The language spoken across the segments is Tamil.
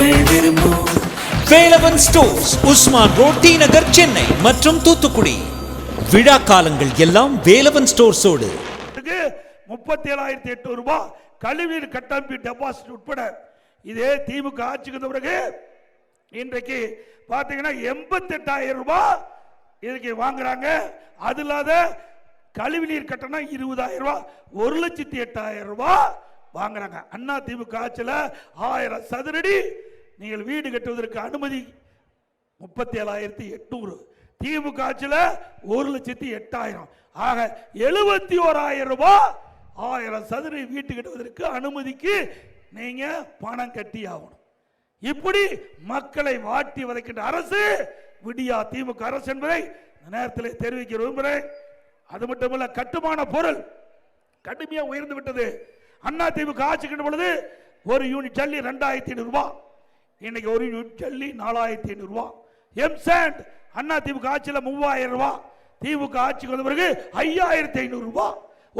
மக்கள் விரும்பும். Velavan stores Usman road D Nagar Chennai மற்றும் தூத்துக்குடி. விழா காலங்கள் எல்லாம் வேலவன் ஸ்டோர்ஸோடு. முப்பத்தி ஏழாயிரத்தி எட்நூறு ரூபாய் கழிவுநீர் கட்டமைப்பு டெபாசிட் உட்பட. இதே திமுக ஆட்சிக்கு வந்த பிறகு இன்றைக்கு பார்த்தீங்கன்னா எண்பத்தெட்டாயிரம் ரூபாய் இதுக்கு வாங்குறாங்க. அது இல்லாத கழிவுநீர் கட்டணம் இருபதாயிரம் ரூபாய் ஒரு லட்சத்தி எட்டாயிரம் ரூபாய் வாங்குறாங்க. அண்ணா திமுக ஆட்சியில் ஆயிரம் சதுரடி நீங்கள் வீடு கட்டுவதற்கு அனுமதி முப்பத்தி ஏழாயிரத்தி எட்நூறு. திமுக ஆட்சியில் ஒரு லட்சத்தி எட்டாயிரம். ஆக எழுபத்தி ஓராயிரம் ரூபாய் ஆயிரம் சதுர வீட்டு கட்டுவதற்கு அனுமதிக்கு நீங்க பணம் கட்டி ஆகணும். இப்படி மக்களை வாட்டி வதைக்கின்ற அரசு விடியா திமுக அரசு என்பதை நேரத்தில் தெரிவிக்க விரும்புகிறேன். அது மட்டுமல்ல கட்டுமான பொருள் கடுமையாக உயர்ந்து விட்டது. அண்ணா திமுக ஆட்சிக்கின்ற பொழுது ஒரு யூனிட் ஜல்லி ரெண்டாயிரத்தி ஐநூறு ரூபாய். இன்னைக்கு ஒரு யூனிட் ஜல்லி நாலாயிரத்தி ஐநூறுரூவா ரூபாய் எம் சாண்ட் அண்ணா திமுக ஆட்சியில் மூவாயிரம் ரூபா. திமுக ஆட்சிக்கு வந்த பிறகு ஐயாயிரத்தி ஐநூறுரூவா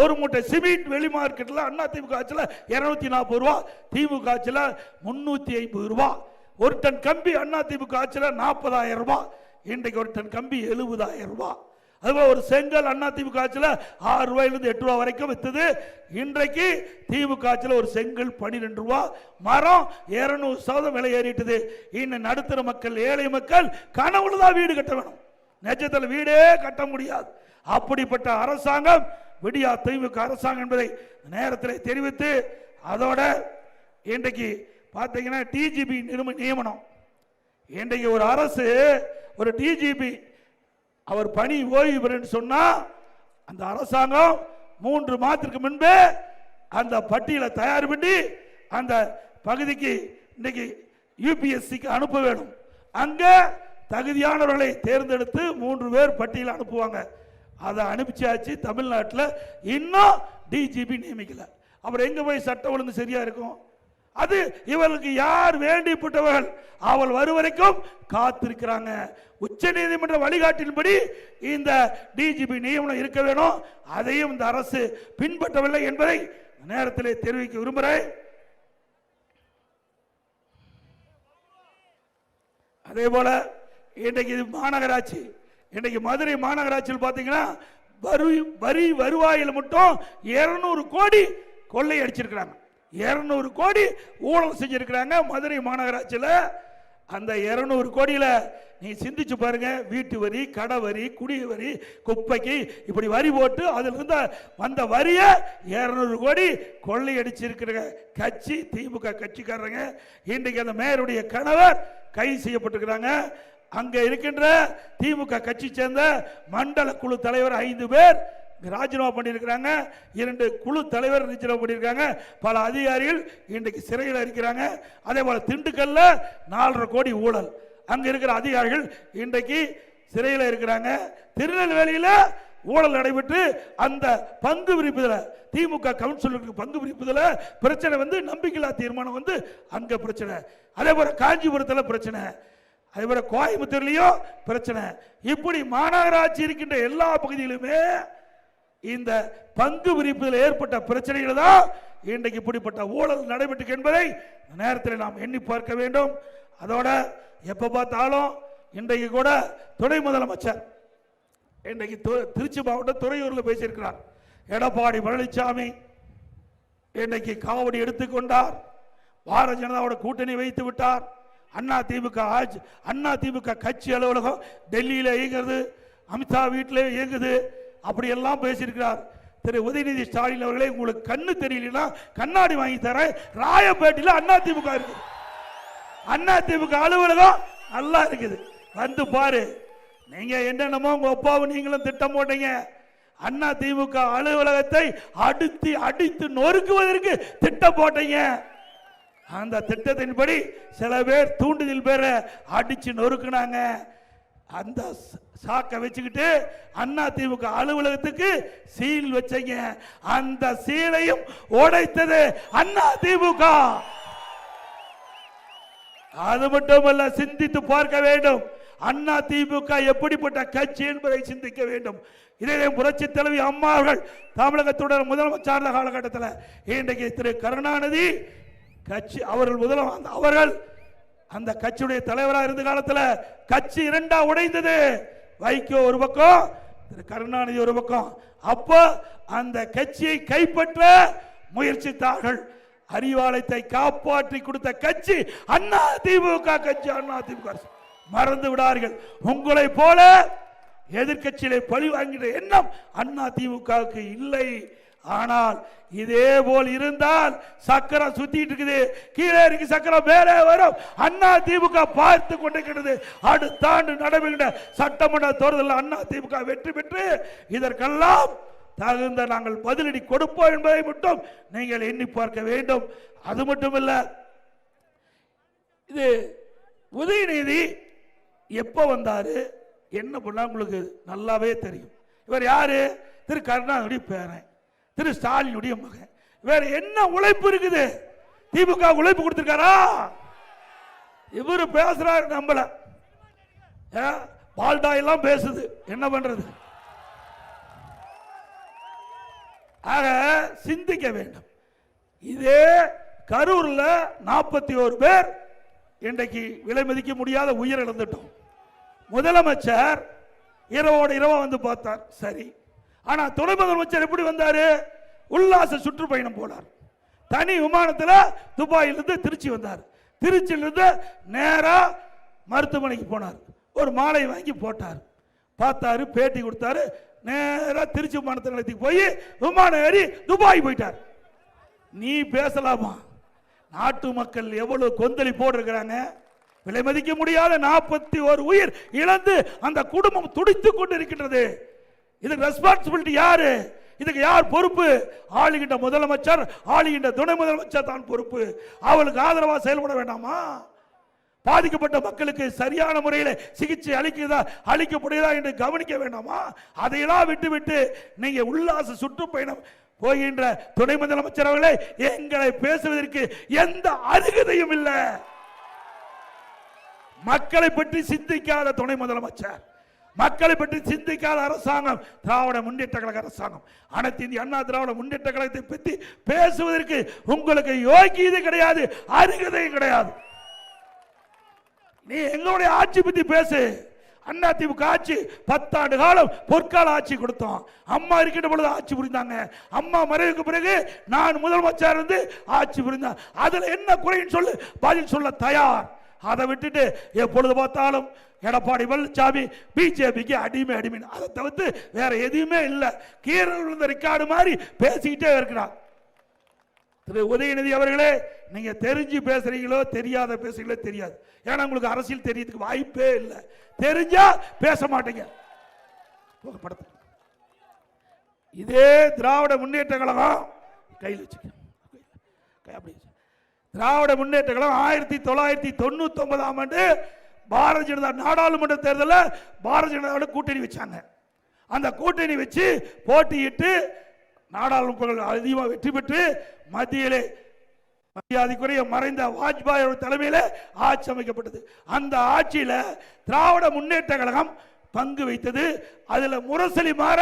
ஒரு மூட்டை சிமெண்ட் வெளி மார்க்கெட்டில் அண்ணா திமுக ஆட்சியில் இரநூத்தி நாற்பது ரூபா. திமுக ஆட்சியில் முந்நூற்றி ஐம்பது ரூபா. ஒரு டன் கம்பி அண்ணா திமுக ஆட்சியில் நாற்பதாயிரம் ரூபா. இன்றைக்கு ஒரு டன் கம்பி எழுபதாயிரம் ரூபா. அதுபோல் ஒரு செங்கல் அண்ணா தீவு காய்ச்சல ஆறு ரூபாயிலிருந்து எட்டு ரூபா வரைக்கும் வித்தது. இன்றைக்கு தீவு காய்ச்சல ஒரு செங்கல் பன்னிரெண்டு ரூபா. மரம் இருநூறு சதவீதம் விலை ஏறிட்டது. இன்னும் நடுத்தர மக்கள் ஏழை மக்கள் கனவுல தான் வீடு கட்ட வேணும். நெஜத்தில் வீடே கட்ட முடியாது. அப்படிப்பட்ட அரசாங்கம் விடியா திமுக அரசாங்கம் என்பதை நேரத்தில் தெரிவித்து அதோட இன்றைக்கு பார்த்தீங்கன்னா டிஜிபி நியமனம். இன்றைக்கு ஒரு அரசு ஒரு டிஜிபி அவர் பணி ஓய்வு பெறுன்னு சொன்னா அந்த அரசாங்கம் மூன்று மாதத்திற்கு முன்பே அந்த பட்டியலை தயார் பண்ணி அந்த பகுதிக்கு இன்னைக்கு யூபிஎஸ்சிக்கு அனுப்ப வேணும். அங்கே தகுதியானவர்களை தேர்ந்தெடுத்து மூன்று பேர் பட்டியல் அனுப்புவாங்க. அதை அனுப்பிச்சாச்சு தமிழ்நாட்டில். இன்னும் டிஜிபி நியமிக்கலை. அப்புறம் எங்கே போய் சட்டம் ஒழுங்கு சரியாக இருக்கும்? அது இவர்களுக்கு யார் வேண்டிப்பட்டவர்கள்? அவள் வருவரைக்கும் காத்திருக்கிறாங்க. உச்ச நீதிமன்ற வழிகாட்டின்படி இந்த டிஜிபி நியமனம் இருக்க வேணும். அதையும் இந்த அரசு பின்பற்றவில்லை என்பதை நேரத்தில் தெரிவிக்க விரும்புகிறேன். அதே போல இன்றைக்கு இது மாநகராட்சி. இன்றைக்கு மதுரை மாநகராட்சியில் பார்த்தீங்கன்னா வரி வரி வருவாயில் மட்டும் இருநூறு கோடி கொள்ளை அடிச்சிருக்கிறாங்க இருநூறு கோடி ஊழல் செஞ்சுருக்கிறாங்க மதுரை மாநகராட்சியில். அந்த இரநூறு கோடியில் நீ சிந்திச்சு பாருங்க. வீட்டு வரி கடை வரி குடி வரி குப்பைக்கு இப்படி வரி போட்டு அதுல இருந்த வந்த வரியை இரநூறு கோடி கொள்ளையடிச்சிருக்கிற கட்சி திமுக கட்சிக்காரங்க. இன்றைக்கு அந்த மேயருடைய கணவர் கைது செய்யப்பட்டிருக்கிறாங்க. அங்கே இருக்கின்ற திமுக கட்சி சேர்ந்த மண்டல குழு தலைவர் ஐந்து பேர் ராஜினாமா பண்ணியிருக்கிறாங்க. இரண்டு குழு தலைவர் ராஜினாமா பண்ணியிருக்காங்க. பல அதிகாரிகள் இன்றைக்கு சிறையில் இருக்கிறாங்க. அதே போல் திண்டுக்கல்ல நாலரை கோடி ஊழல். அங்கே இருக்கிற அதிகாரிகள் இன்றைக்கு சிறையில் இருக்கிறாங்க. திருநெல்வேலியில் ஊழல் நடைபெற்று அந்த பங்கு விரிப்பதில் திமுக கவுன்சிலருக்கு பங்கு விரிப்புதல பிரச்சனை வந்து நம்பிக்கையில்லா தீர்மானம் வந்து அங்கே பிரச்சனை. அதே போல் காஞ்சிபுரத்தில் பிரச்சனை. அதே போல் கோயம்புத்தூர்லயும் பிரச்சனை. இப்படி மாநகராட்சி இருக்கின்ற எல்லா பகுதியிலுமே இந்த பங்கு விரிப்பில் ஏற்பட்ட பிரச்சனைகள் தான் இன்றைக்கு இப்படிப்பட்ட ஊழல் நடைபெற்று என்பதை நேரத்தில் நாம் எண்ணி பார்க்க வேண்டும். அதோட எப்ப பார்த்தாலும் இன்றைக்கு கூட துணை முதலமைச்சர் இன்றைக்கு து- திருச்சி மாவட்டம் துறையூரில் பேசியிருக்கிறார். எடப்பாடி பழனிசாமி இன்றைக்கு காவடி எடுத்துக்கொண்டார் பாரதிய ஜனதாவோட கூட்டணி வைத்து விட்டார். அண்ணா திமுக ஆட்சி அண்ணா திமுக கட்சி அலுவலகம் டெல்லியில் இயங்குறது அமித்ஷா வீட்டிலே இயங்குது. அப்படியெல்லாம் பேசியிருக்கிறார். திரு உதயநிதி ஸ்டாலின் அவர்களே உங்களுக்கு கண்ணு தெரியலனா கண்ணாடி வாங்கி தரேன். ராயப்பேட்டையில் அண்ணா திமுக இருக்குது அண்ணா திமுக அலுவலகம் நல்லா இருக்குது. வந்து பாரு. நீங்க என்னென்னமோ உங்க அப்பாவும் நீங்களும் திட்டம் போட்டீங்க. அண்ணா திமுக அலுவலகத்தை அடித்து அடித்து நொறுக்குவதற்கு திட்டம் போட்டீங்க. அந்த திட்டத்தின்படி சில பேர் தூண்டுதல் பேரை அடிச்சு நொறுக்குனாங்க. அந்த சாக்கை வச்சுக்கிட்டு அண்ணா திமுக அலுவலகத்துக்கு சீல் வச்சீங்க. அந்த சீலையும் உடைத்தது அண்ணா திமுக. அது மட்டுமல்ல சிந்தித்து பார்க்க வேண்டும். அண்ணா திமுக எப்படிப்பட்ட கட்சி என்பதை சிந்திக்க வேண்டும். இதே புரட்சி தலைவி அம்மா அவர்கள் தமிழகத்துடன் முதலமைச்சர் காலகட்டத்தில் இன்றைக்கு திரு கருணாநிதி கட்சி அவர்கள் முதலமைச்சர் அவர்கள் அந்த கட்சியுடைய தலைவராக இருந்த காலத்தில் கட்சி இரண்டா உடைந்தது. வைகோ ஒரு பக்கம் திரு கருணாநிதி ஒரு பக்கம். அப்போ அந்த கட்சியை கைப்பற்ற முயற்சித்தார்கள். அறிவாலயத்தை காப்பாற்றி கொடுத்த கட்சி அண்ணா திமுக கட்சி அண்ணா திமுக மறந்து விடார்கள் உங்களை போல எதிர்க்கட்சியிலே பழி வாங்கிற எண்ணம் அண்ணா திமுகவுக்கு இல்லை. ஆனால் இதே போல் இருந்தால் சக்கரம் சுத்திட்டு இருக்குது. கீழே இருக்கு சக்கரம் மேலே வரும். அண்ணா திமுக பார்த்து கொண்டிருக்கிறது. அடுத்த ஆண்டு நடைபெறுகின்ற சட்டமன்ற தேர்தலில் அண்ணா திமுக வெற்றி பெற்று இதற்கெல்லாம் தகுந்த நாங்கள் பதிலடி கொடுப்போம் என்பதை மட்டும் நீங்கள் எண்ணி பார்க்க வேண்டும். அது மட்டும் இல்லை இது உதயநிதி எப்போ வந்தார்? என்ன பண்ணால் உங்களுக்கு நல்லாவே தெரியும். இவர் யார்? திரு கருணாநிதி பேரன். திரு ஸ்டாலினுடைய மகன். வேற என்ன உழைப்பு இருக்குது? திமுக உழைப்பு கொடுத்துருக்காரா? இவரு பேசுறாரு நம்மள. பால்டா எல்லாம் பேசுது. என்ன பண்றது? ஆக சிந்திக்க வேண்டும். இதே கரூர்ல நாற்பத்தி ஒரு பேர் இன்றைக்கு விலை மதிக்க முடியாத உயிர் இழந்துட்டோம் முதலமைச்சர் இரவோடு இரவா வந்து பார்த்தார். சரி ஆனால் துணை முதலமைச்சர் எப்படி வந்தார்? உல்லாச சுற்றுப்பயணம் போனார். தனி விமானத்தில் துபாயிலிருந்து திருச்சி வந்தார். திருச்சியிலிருந்து நேராக மருத்துவமனைக்கு போனார். ஒரு மாலை வாங்கி போட்டார். பார்த்தாரு பேட்டி கொடுத்தாரு. நேராக திருச்சி விமானத்தில் நிலையத்துக்கு போய் விமானம் ஏறி துபாய் போயிட்டார். நீ பேசலாமா? நாட்டு மக்கள் எவ்வளவு கொந்தளி போட்டிருக்கிறாங்க விலை மதிக்க முடியாத நாற்பத்தி ஒரு உயிர் இழந்து அந்த குடும்பம் துடித்து கொண்டு இருக்கின்றது இதுக்கு ரெஸ்பான்சிபிலிட்டி யாரு? இதுக்கு யார் பொறுப்பு? ஆளுகின்ற முதலமைச்சர் ஆளுகின்ற துணை முதலமைச்சர் தான் பொறுப்பு. அவளுக்கு ஆதரவா செயல்பட வேண்டாமா? பாதிக்கப்பட்ட மக்களுக்கு சரியான முறையில் சிகிச்சை அளிக்கிறதா அளிக்கப்படுகிறதா என்று கவனிக்க வேண்டாமா? அதையெல்லாம் விட்டுவிட்டு நீங்க உல்லாச சுற்றுப்பயணம் போகின்ற துணை முதலமைச்சர் அவர்களே எங்களை பேசுவதற்கு எந்த அருகதையும் இல்லை. மக்களை பற்றி சிந்திக்காத துணை முதலமைச்சர். மக்களை பற்றி சிந்திக்காத அரசாங்கம் திராவிட முன்னேற்ற கழக அரசாங்கம். அனைத்து இந்திய அண்ணா திராவிட முன்னேற்ற கழகத்தை பற்றி பேசுவதற்கு உங்களுக்கு யோகியது கிடையாது அருகதையும் கிடையாது. நீ எங்களுடைய ஆட்சி பத்தி பேசு. அண்ணா திமுக ஆட்சி பத்தாண்டு காலம் பொற்கால ஆட்சி கொடுத்தோம். அம்மா இருக்கின்ற பொழுது ஆட்சி புரிந்தாங்க. அம்மா மறைவுக்கு பிறகு நான் முதலமைச்சர் இருந்து ஆட்சி புரிந்தேன். அதில் என்ன குறைன்னு சொல்லு பதில் சொல்ல தயார். அதை விட்டுட்டு எப்பொழுது பார்த்தாலும் எடப்பாடி பழனிசாமி பிஜேபிக்கு அடிமை அடிமை அதை தவிர்த்து வேற எதுவுமே இல்லை. கீழே விழுந்த ரெக்கார்டு மாதிரி பேசிக்கிட்டே இருக்கிறார். திரு உதயநிதி அவர்களே நீங்க தெரிஞ்சு பேசுறீங்களோ தெரியாத பேசுறீங்களோ தெரியாது. ஏன்னா உங்களுக்கு அரசியல் தெரியறதுக்கு வாய்ப்பே இல்லை. தெரிஞ்சா பேச மாட்டீங்க. போங்க இதே திராவிட முன்னேற்ற கழகம் கையில் வச்சுக்க அப்படி திராவிட முன்னேற்ற கழகம் ஆயிரத்தி தொள்ளாயிரத்தி தொண்ணூத்தி ஒன்பதாம் ஆண்டு பாரதிய ஜனதா நாடாளுமன்ற தேர்தலில் பாரதிய ஜனதாவோட கூட்டணி வச்சாங்க. அந்த கூட்டணி வச்சு போட்டியிட்டு நாடாளுமன்ற அதிகமாக வெற்றி பெற்று மத்தியிலே மரியாதைக்குரிய மறைந்த வாஜ்பாய் தலைமையில் ஆட்சி அமைக்கப்பட்டது. அந்த ஆட்சியில் திராவிட முன்னேற்ற கழகம் பங்கு வைத்தது. அதில் முரசொலி மாற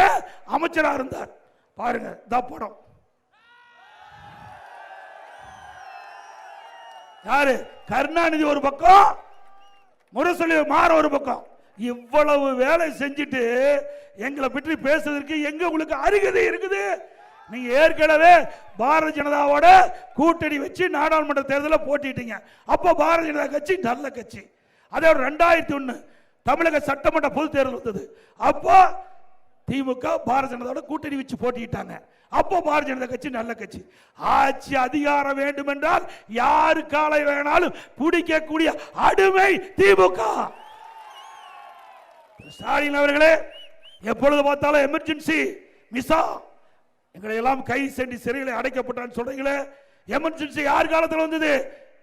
அமைச்சராக இருந்தார். பாருங்க இந்த படம். யாரு? கருணாநிதி ஒரு பக்கம் முரசொலி மாற ஒரு பக்கம். இவ்வளவு வேலை செஞ்சுட்டு எங்களை பற்றி பேசுவதற்கு எங்க உங்களுக்கு அருகதை இருக்குது? நீங்க ஏற்கனவே பாரதிய ஜனதாவோட கூட்டணி வச்சு நாடாளுமன்ற தேர்தலில் போட்டிட்டீங்க. அப்போ பாரதிய ஜனதா கட்சி நல்ல கட்சி. அதே ரெண்டாயிரத்தி ஒன்று தமிழக சட்டமன்ற பொது தேர்தல் வந்தது. அப்போ திமுக பாரதிய ஜனதாவோட கூட்டணி வச்சு போட்டிட்டாங்க அப்போ பாரதிய ஜனதா கட்சி நல்ல கட்சி. ஆட்சி அதிகாரம் வேண்டும் என்றால் யாரு காலை வேணாலும் பிடிக்கக்கூடிய அடிமை திமுக. ஸ்டாலின் அவர்களே எப்பொழுது பார்த்தாலும் எமர்ஜென்சி மிசா எங்களை எல்லாம் கை சென்று சிறையில் அடைக்கப்பட்டான்னு சொல்றீங்களே? எமர்ஜென்சி யார் காலத்தில் வந்தது?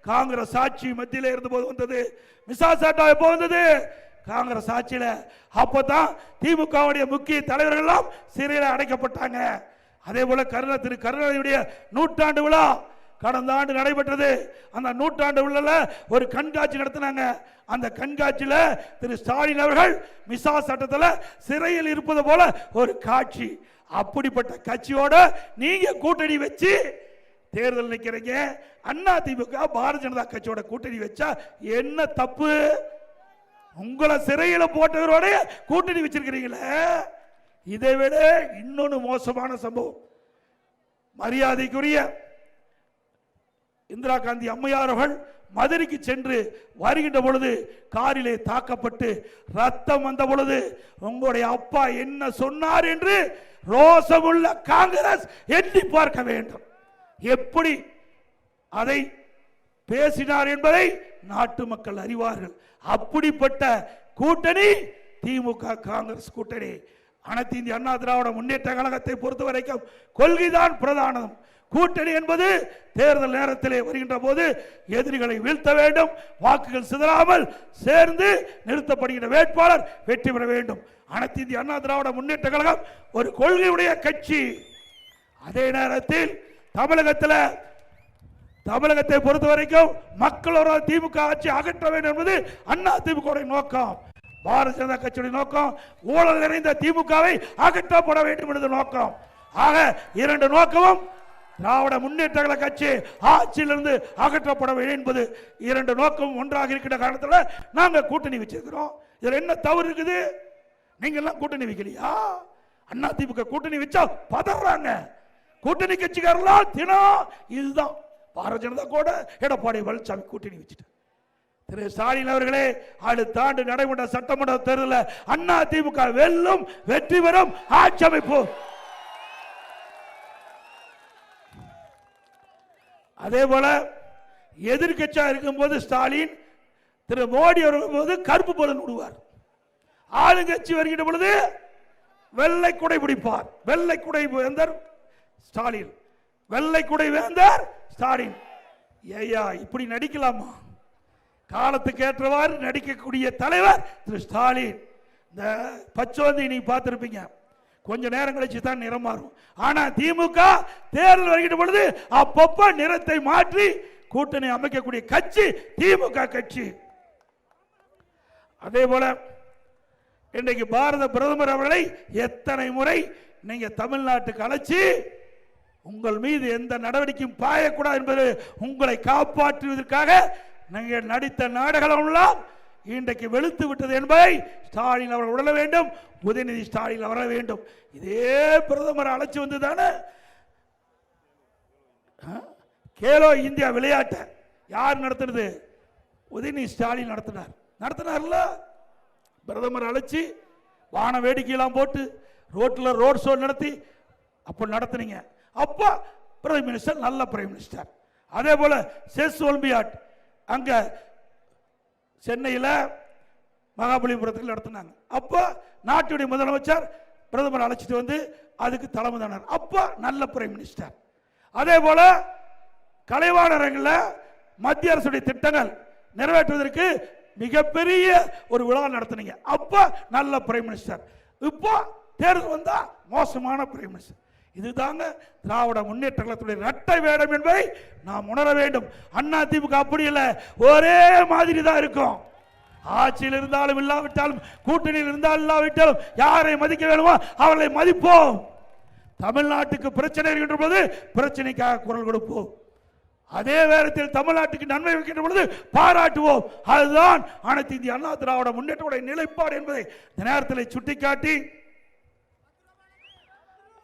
காங்கிரஸ் ஆட்சி மத்தியில் இருந்த போது வந்தது மிசா சாட்டா எப்போ வந்தது? காங்கிரஸ் ஆட்சியில் அப்போ தான் திமுகவுடைய முக்கிய தலைவர்கள்லாம் சிறையில் அடைக்கப்பட்டாங்க. அதே போல கருணா திரு கருணாநிதியுடைய நூற்றாண்டு விழா கடந்த ஆண்டு நடைபெற்றது. அந்த நூற்றாண்டு விழால ஒரு கண்காட்சி நடத்தினாங்க. அந்த கண்காட்சியில் திரு ஸ்டாலின் அவர்கள் மிசா சட்டத்தில் சிறையில் இருப்பது போல ஒரு காட்சி. அப்படிப்பட்ட கட்சியோட நீங்க கூட்டணி வச்சு தேர்தல் நிற்கிறீங்க அண்ணா திமுக பாரதிய ஜனதா கட்சியோட கூட்டணி வச்சா என்ன தப்பு? உங்களை சிறையில் போட்டவரோட கூட்டணி வச்சிருக்கிறீங்களே? இதை விட இன்னொன்று மோசமான சம்பவம். மரியாதைக்குரிய இந்திரா காந்தி அம்மையார் அவர்கள் மதுரைக்கு சென்று வருகின்ற பொழுது காரிலே தாக்கப்பட்டு ரத்தம் வந்த பொழுது உங்களுடைய அப்பா என்ன சொன்னார் என்று ரோசமுள்ள காங்கிரஸ் எண்ணி பார்க்க வேண்டும். எப்படி அதை பேசினார் என்பதை நாட்டு மக்கள் அறிவார்கள். அப்படிப்பட்ட கூட்டணி திமுக காங்கிரஸ் கூட்டணி. அனைத்து இந்திய அண்ணா திராவிட முன்னேற்ற கழகத்தை பொறுத்த வரைக்கும் கொள்கைதான் பிரதானம். கூட்டணி என்பது தேர்தல் நேரத்திலே வருகின்ற போது எதிரிகளை வீழ்த்த வேண்டும் வாக்குகள் சிதறாமல் சேர்ந்து நிறுத்தப்படுகின்ற வேட்பாளர் வெற்றி பெற வேண்டும். அனைத்து இந்திய அண்ணா திராவிட முன்னேற்ற கழகம் ஒரு கொள்கையுடைய கட்சி. அதே நேரத்தில் தமிழகத்தில் தமிழகத்தை பொறுத்த வரைக்கும் மக்களோட திமுக ஆட்சி அகற்ற வேண்டும் என்பது அண்ணா திமுக நோக்கம். பாரதிய ஜனதா கட்சியுடைய நோக்கம். ஊழல் நிறைந்த திமுகவை அகற்றப்பட வேண்டும் என்பது நோக்கம். ஆக இரண்டு நோக்கமும் திராவிட முன்னேற்ற கழக கட்சி ஆட்சியிலிருந்து அகற்றப்பட வேண்டும் என்பது இரண்டு நோக்கம் ஒன்றாக இருக்கிற காரணத்தில் நாங்கள் கூட்டணி வச்சிருக்கிறோம். இதில் என்ன தவறு இருக்குது? நீங்கள்லாம் கூட்டணி வைக்கலையா? அண்ணா திமுக கூட்டணி வச்சா பதறாங்க. கூட்டணி கட்சிக்காரலாம் தினம் இதுதான். பாரதிய ஜனதா கூட எடப்பாடி பழனிசாமி கூட்டணி வச்சுட்டு திரு ஸ்டாலின் அவர்களே அடுத்த ஆண்டு நடைபெற்ற சட்டமன்ற தேர்தலில் அண்ணா திமுக வெல்லும் வெற்றி பெறும் ஆட்சி அமைப்பு. அதே போல எதிர்கட்சியா இருக்கும்போது ஸ்டாலின் திரு மோடி அவர்கள் போது கருப்பு பலன் விடுவார் ஆளுங்கட்சி வருகின்ற பொழுது வெள்ளை குடை பிடிப்பார். வெள்ளை குடை ஸ்டாலின். வெள்ளை குடை வேந்தர் ஸ்டாலின். ஏயா இப்படி நடிக்கலாமா? காலத்துக்கு ஏற்றவாறு நடிக்கக்கூடிய தலைவர் திரு ஸ்டாலின். இந்த பச்சோந்தி நீ பார்த்துருப்பீங்க. கொஞ்ச நேரம் கழிச்சு தான் நிறம் மாறும். ஆனால் திமுக தேர்தல் வருகின்ற பொழுது அப்பப்போ நிறத்தை மாற்றி கூட்டணி அமைக்கக்கூடிய கட்சி திமுக கட்சி. அதே போல இன்றைக்கு பாரத பிரதமர் அவர்களை எத்தனை முறை நீங்க தமிழ்நாட்டுக்கு அழைச்சி உங்கள் மீது எந்த நடவடிக்கையும் பாயக்கூடாது என்பது உங்களை காப்பாற்றுவதற்காக நீங்கள் நடித்த நாடகம் எல்லாம் இன்றைக்கு வெளுத்து விட்டது என்பதை ஸ்டாலின் அவர்கள் உணர வேண்டும் உதயநிதி ஸ்டாலின் வர வேண்டும். இதே பிரதமர் அழைச்சி வந்து தானே? கேலோ இந்தியா விளையாட்டை யார் நடத்துனது? உதயநிதி ஸ்டாலின் நடத்தினார். நடத்தினார்ல? பிரதமர் அழைச்சி வான வேடிக்கையெல்லாம் போட்டு ரோட்டில் ரோட் ஷோ நடத்தி அப்போ நடத்துனீங்க. அப்போ பிரைம் மினிஸ்டர் நல்ல பிரைம் மினிஸ்டர் அதே போல் செஸ் ஒலிம்பியாட் அங்கே சென்னையில் மகாபலிபுரத்தில் நடத்தினாங்க. அப்போ நாட்டுடைய முதலமைச்சர் பிரதமர் அழைச்சிட்டு வந்து அதுக்கு தலைமை தானார். அப்போ நல்ல பிரைம் மினிஸ்டர் அதே போல் கலைவாணரங்களில் மத்திய அரசுடைய திட்டங்கள் நிறைவேற்றுவதற்கு மிகப்பெரிய ஒரு விழா நடத்தினீங்க. அப்போ நல்ல பிரைம் மினிஸ்டர் இப்போ தேர்தல் வந்தால் மோசமான பிரைம் மினிஸ்டர் இதுதாங்க திராவிட முன்னேற்ற கழகத்துடைய இரட்டை வேடம் என்பதை நாம் உணர வேண்டும். அண்ணா திமுக அப்படி இல்லை. ஒரே மாதிரி தான் இருக்கும். ஆட்சியில் இருந்தாலும் இல்லாவிட்டாலும் கூட்டணியில் இருந்தாலும் இல்லாவிட்டாலும் யாரை மதிக்க வேணுமோ அவர்களை மதிப்போம். தமிழ்நாட்டுக்கு பிரச்சனை இருக்கின்ற பொழுது பிரச்சனைக்காக குரல் கொடுப்போம். அதே நேரத்தில் தமிழ்நாட்டுக்கு நன்மை வைக்கின்ற பொழுது பாராட்டுவோம். அதுதான் அனைத்து இந்திய அண்ணா திராவிட முன்னேற்றடைய நிலைப்பாடு என்பதை இந்த நேரத்தில் சுட்டிக்காட்டி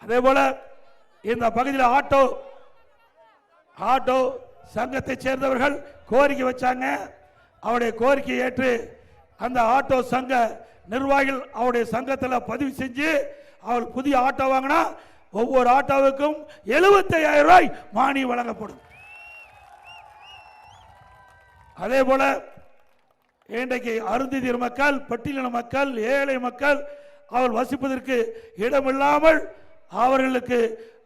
அதே போல இந்த பகுதியில் ஆட்டோ ஆட்டோ சங்கத்தை சேர்ந்தவர்கள் கோரிக்கை வச்சாங்க. அவருடைய கோரிக்கை ஏற்று அந்த ஆட்டோ சங்க நிர்வாகிகள் அவருடைய சங்கத்தில் பதிவு செஞ்சு அவர் புதிய ஆட்டோ வாங்கினா ஒவ்வொரு ஆட்டோவுக்கும் 75000 ரூபாய் மானியம் வழங்கப்படும். அதே போல இன்றைக்கு அருந்திதிர் மக்கள் பட்டியலின மக்கள் ஏழை மக்கள் அவர் வசிப்பதற்கு இடமில்லாமல் அவர்களுக்கு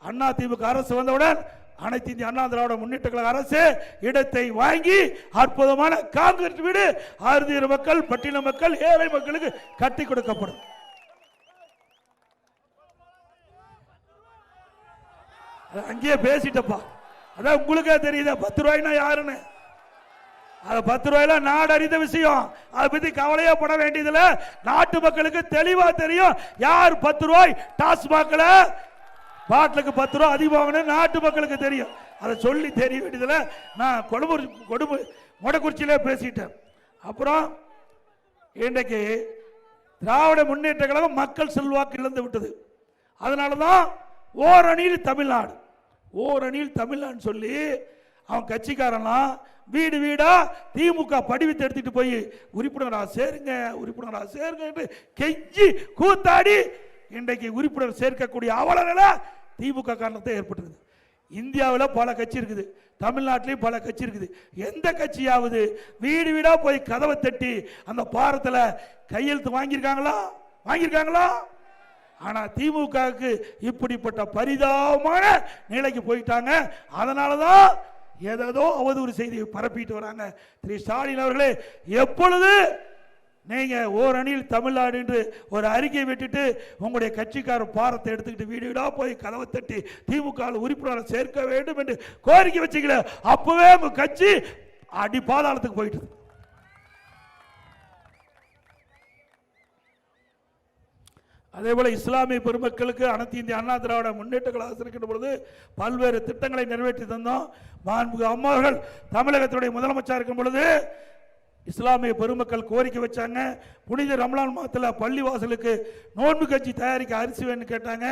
அண்ணா திமுக அரசு வந்தவுடன் அனைத்து இந்திய அண்ணா திராவிட முன்னேற்ற கழக அரசு இடத்தை வாங்கி அற்புதமான காங்கிரஸ் வீடு அருந்தியர் மக்கள் பட்டின மக்கள் ஏழை மக்களுக்கு கட்டி கொடுக்கப்படும். அங்கேயே பேசிட்டப்பா. அதான் உங்களுக்கே தெரியுதா பத்து ரூபாய்னா யாருன்னு? அது பத்து ரூபாயில நாடு அறிந்த விஷயம். அதை பத்தி கவலையே பட வேண்டியதுல நாட்டு மக்களுக்கு தெளிவா தெரியும். யார் பத்து ரூபாய் டாஸ்மாக்ல பாட்டிலுக்கு பத்து ரூபா அதிகம் நாட்டு மக்களுக்கு தெரியும். அதை சொல்லி தெரிய வேண்டியதில் நான் கொடுமு கொடுமு மொடக்குறிச்சியிலே பேசிட்டேன். அப்புறம் இன்றைக்கு திராவிட முன்னேற்ற கழகம் மக்கள் செல்வாக்கு இழந்து விட்டது. அதனால தான் ஓரணியில் தமிழ்நாடு. ஓரணியில் தமிழ்நாடு சொல்லி அவன் கட்சிக்காரன்லாம் வீடு வீடா திமுக படிவத்தை எடுத்துட்டு போய் உறுப்பினரா சேருங்க உறுப்பினரா சேருங்க என்று கெஞ்சி கூத்தாடி இன்றைக்கு உறுப்பினர் சேர்க்கக்கூடிய அவலநிலை திமுக காரணத்தை ஏற்பட்டிருக்குது. இந்தியாவில் பல கட்சி இருக்குது தமிழ்நாட்டிலையும் பல கட்சி இருக்குது. எந்த கட்சியாவது வீடு வீடாக போய் கதவை தட்டி அந்த பாரத்தில் கையெழுத்து வாங்கியிருக்காங்களா? வாங்கியிருக்காங்களா? ஆனால் திமுகவுக்கு இப்படிப்பட்ட பரிதாபமான நிலைக்கு போயிட்டாங்க. அதனால தான் ஏதேதோ அவதூறு செய்தியை பரப்பிட்டு வராங்க. திரு ஸ்டாலின் அவர்களே எப்பொழுது நீங்கள் ஓரணியில் தமிழ்நாடு என்று ஒரு அறிக்கை விட்டுட்டு உங்களுடைய கட்சிக்கார பாரத்தை எடுத்துக்கிட்டு வீடு வீடாக போய் கதவை தட்டி திமுக உறுப்பினரை சேர்க்க வேண்டும் என்று கோரிக்கை வச்சுக்கல அப்போவே உங்கள் கட்சி அடி பாதாளத்துக்கு போயிட்டு அதே போல் இஸ்லாமிய பெருமக்களுக்கு அனைத்து இந்திய அண்ணா திராவிட முன்னேற்ற கழகம் இருக்கின்ற பொழுது பல்வேறு திட்டங்களை நிறைவேற்றி தந்தோம். மாண்புமிகு அம்மாவர்கள் தமிழகத்துடைய முதலமைச்சர் இருக்கும் பொழுது இஸ்லாமிய பெருமக்கள் கோரிக்கை வச்சாங்க. புனித ரம்லான் மாதத்தில் பள்ளிவாசலுக்கு நோன்பு கட்சி தயாரிக்க அரிசி வேணும்னு கேட்டாங்க.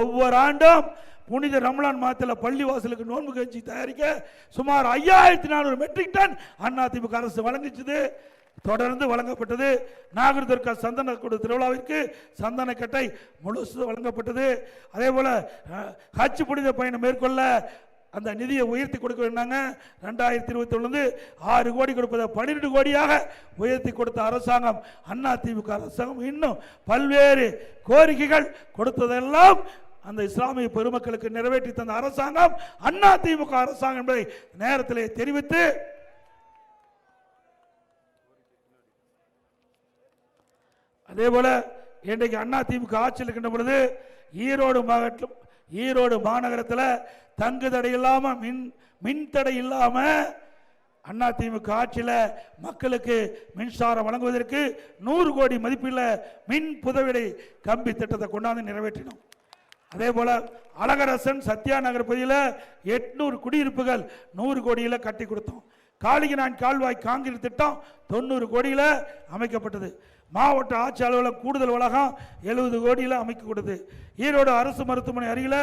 ஒவ்வொரு ஆண்டும் புனித ரம்லான் மாதத்தில் பள்ளிவாசலுக்கு நோன்பு கட்சி தயாரிக்க சுமார் ஐயாயிரத்தி நானூறு மெட்ரிக் டன் அதிமுக அரசு வழங்கிச்சது. தொடர்ந்து வழங்கப்பட்டது. நாகர் துர்கா சந்தன கூடு திருவிழாவிற்கு சந்தன கட்டை முழுசு வழங்கப்பட்டது. அதே போல் அஹ், ஹஜ் புனித பயணம் மேற்கொள்ள அந்த நிதியை உயர்த்தி கொடுக்க வேண்டாங்க ரெண்டாயிரத்தி இருபத்தி ஒன்று ஆறு கோடி கொடுப்பதை பன்னிரெண்டு கோடியாக உயர்த்தி கொடுத்த அரசாங்கம் அண்ணா திமுக அரசாங்கம் இன்னும் பல்வேறு கோரிக்கைகள் கொடுத்ததெல்லாம் அந்த இஸ்லாமிய பெருமக்களுக்கு நிறைவேற்றி தந்த அரசாங்கம் அண்ணா திமுக அரசாங்கம் என்பதை நேரத்திலே தெரிவித்து அதே போல இன்றைக்கு அண்ணா திமுக ஆட்சியில் இருக்கின்ற பொழுது ஈரோடு மாவட்டம் ஈரோடு மாநகரத்தில் தங்கு தடை இல்லாமல் மின் மின் தடை இல்லாமல் அண்ணா திமுக ஆட்சியில் மக்களுக்கு மின்சாரம் வழங்குவதற்கு நூறு கோடி மதிப்பில் மின் புதவிடை கம்பி திட்டத்தை கொண்டாந்து நிறைவேற்றினோம். அதே போல் அழகரசன் சத்யா நகர் பகுதியில் எட்நூறு குடியிருப்புகள் நூறு கோடியில் கட்டி கொடுத்தோம். காளிகனான் கால்வாய் காங்கிரீட் திட்டம் தொண்ணூறு கோடியில் அமைக்கப்பட்டது. மாவட்ட ஆட்சி அலுவலகம் கூடுதல் வளாகம் எழுபது கோடியில் அமைக்கக்கூடாது ஈரோடு அரசு மருத்துவமனை அருகில்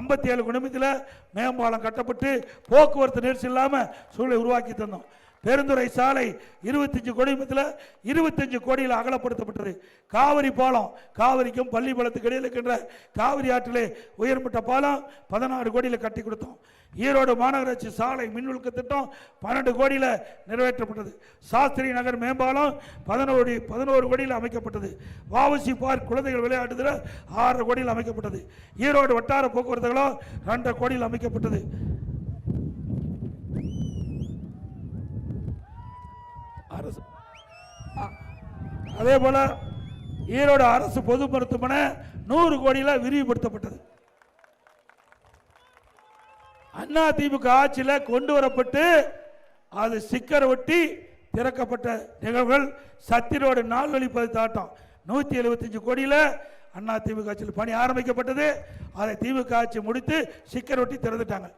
ஐம்பத்தி ஏழு குடும்பத்தில் மேம்பாலம் கட்டப்பட்டு போக்குவரத்து நெரிசல் இல்லாமல் சூழலை உருவாக்கி தந்தோம். பெருந்துறை சாலை இருபத்தஞ்சு கோடிமத்தில் இருபத்தஞ்சு கோடியில் அகலப்படுத்தப்பட்டது. காவிரி பாலம் காவிரிக்கும் பள்ளிப்பாலத்துக்கு இடையில் இருக்கின்ற காவிரி ஆற்றிலே உயர்மட்ட பாலம் பதினாறு கோடியில் கட்டி கொடுத்தோம். ஈரோடு மாநகராட்சி சாலை மின்விளக்கு திட்டம் பன்னெண்டு கோடியில் நிறைவேற்றப்பட்டது. சாஸ்திரி நகர் மேம்பாலம் பதினோரு பதினோரு கோடியில் அமைக்கப்பட்டது. வாவசி பார்க் குழந்தைகள் விளையாட்டுதில் ஆறு கோடியில் அமைக்கப்பட்டது. ஈரோடு வட்டார போக்குவரத்துகளோ ரெண்டரை கோடியில் அமைக்கப்பட்டது அரசு அ- அதே போல ஈரோடு அரசு பொது மருத்துவமனை நூறு கோடியில் விரிவுபடுத்தப்பட்டது. அண்ணா திமுக ஆட்சியில் கொண்டு வரப்பட்டு அது சிக்கர் ஒட்டி திறக்கப்பட்ட நிகழ்வுகள் சத்திரோடு நால்வழி தாட்டம். நூற்றி எழுபத்தஞ்சு கோடியில் அண்ணா திமுக ஆட்சியில் பணி ஆரம்பிக்கப்பட்டது. அதை திமுக ஆட்சி முடித்து சிக்கர் ஒட்டி திறந்துட்டாங்க.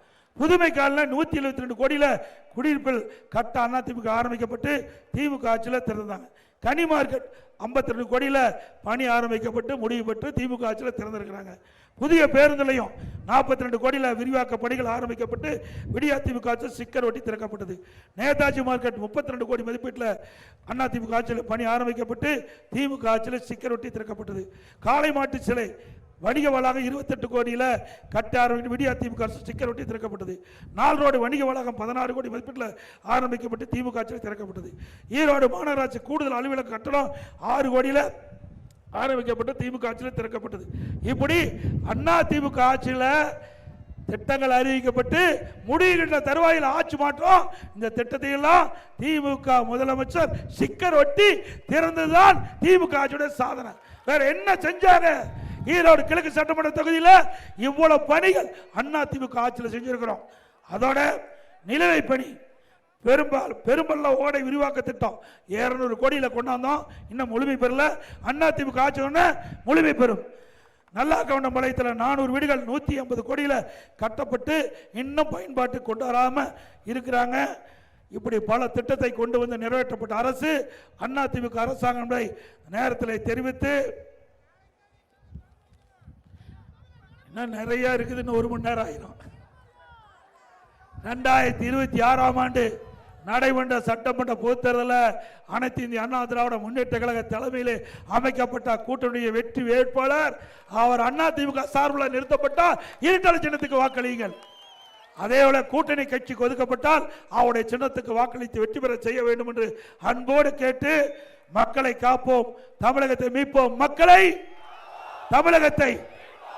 புதுமை காலில் நூற்றி எழுபத்தி ரெண்டு கோடியில் குடியிருப்பில் கட்ட அண்ணா திமுக ஆரம்பிக்கப்பட்டு திமுக ஆட்சியில் திறந்தாங்க கனி மார்க்கெட் ஐம்பத்தி ரெண்டு கோடியில் பணி ஆரம்பிக்கப்பட்டு முடிவு பெற்று திமுக ஆட்சியில் திறந்திருக்கிறாங்க. புதிய பேருந்து நிலையம் நாற்பத்தி ரெண்டு கோடியில் விரிவாக்க பணிகள் ஆரம்பிக்கப்பட்டு விடியா திமுக ஆட்சியில் சிக்கர் ஒட்டி திறக்கப்பட்டது. நேதாஜி மார்க்கெட் முப்பத்தி ரெண்டு கோடி மதிப்பீட்டில் அண்ணா திமுக ஆட்சியில் பணி ஆரம்பிக்கப்பட்டு திமுக ஆட்சியில் சிக்கர் ஒட்டி திறக்கப்பட்டது. காளை மாட்டு சிலை வணிக வளாகம் இருபத்தெட்டு கோடியில் கட்ட ஆரம்பித்து விடியா திமுக அரசு ஸ்டிக்கர் ஒட்டி திறக்கப்பட்டது. நாலு ரோடு வணிக வளாகம் பதினாறு கோடி மதிப்பீட்டில் ஆரம்பிக்கப்பட்டு திமுக ஆட்சியில் திறக்கப்பட்டது. ஈரோடு மாநகராட்சி கூடுதல் அலுவலக கட்டணம் ஆறு கோடியில் ஆரம்பிக்கப்பட்டு திமுக ஆட்சியில் திறக்கப்பட்டது. இப்படி அண்ணா திமுக ஆட்சியில் திட்டங்கள் அறிவிக்கப்பட்டு முடிகின்ற தருவாயில் ஆட்சி மாற்றம் இந்த திட்டத்தை எல்லாம் திமுக முதலமைச்சர் சிக்கர் ஒட்டி திறந்ததுதான் திமுக ஆட்சியுடைய சாதனை. வேற என்ன செஞ்சாங்க? ஈரோடு கிழக்கு சட்டமன்ற தொகுதியில் இவ்வளவு பணிகள் அண்ணா திமுக ஆட்சியில் செஞ்சிருக்கிறோம். அதோட நிலுவை பணி பெரும்பால் பெரும்பள்ள ஓடை விரிவாக்க திட்டம். 200 கோடியில் கொண்டாந்தோம். இன்னும் முழுமை பெறல. அண்ணா திமுக ஆட்சி முழுமை பெறும். நல்லா நல்லாக்கவுண்டம்பாளையத்தில் நானூறு வீடுகள் நூற்றி ஐம்பது கோடியில் கட்டப்பட்டு இன்னும் பயன்பாட்டு கொண்டு வராமல் இருக்கிறாங்க. இப்படி பல திட்டத்தை கொண்டு வந்து நிறைவேற்றப்பட்ட அரசு அதிமுக அரசாங்கம் நேரத்தில் தெரிவித்து இன்னும் நிறைய இருக்குதுன்னு ஒரு மணி நேரம் ஆயிரும். ரெண்டாயிரத்தி இருபத்தி ஆறாம் ஆண்டு நடைபெற்ற சட்டமன்ற பொதுத் தேர்தலில் அனைத்து இந்திய அண்ணா திராவிட முன்னேற்ற கழக தலைமையில் அமைக்கப்பட்ட கூட்டணிய வெற்றி வேட்பாளர் அவர் அண்ணா திமுக சார்பில் நிறுத்தப்பட்டால் இருட்டல் சின்னத்துக்கு வாக்களியுங்கள். அதேபோல கூட்டணி கட்சிக்கு ஒதுக்கப்பட்டால் அவருடைய சின்னத்துக்கு வாக்களித்து வெற்றி பெற செய்ய வேண்டும் என்று அன்போடு கேட்டு மக்களை காப்போம் தமிழகத்தை மீட்போம். மக்களை தமிழகத்தை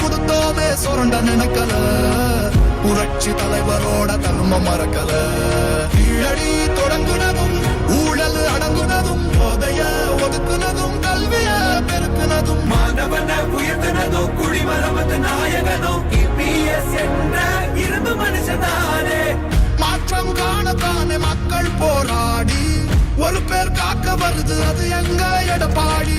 கொடுத்தோமே சுரண்ட நினைக்கல. புரட்சி தலைவரோட தர்மம் மறக்கல. கீழடி தொடங்குனதும் ஊழல் அடங்குனதும் போதைய ஒதுக்குனதும் கல்விய பெருக்குனதும். மாணவன உயர்த்தனதோ குடிமரமத்து நாயகனோ இபிஎஸ் என்ற இரும்பு மனுஷனானே மாற்றம் காணத்தானே மக்கள் போராடி. ஒரு பேர் காக்க வருது அது எங்க எடப்பாடி?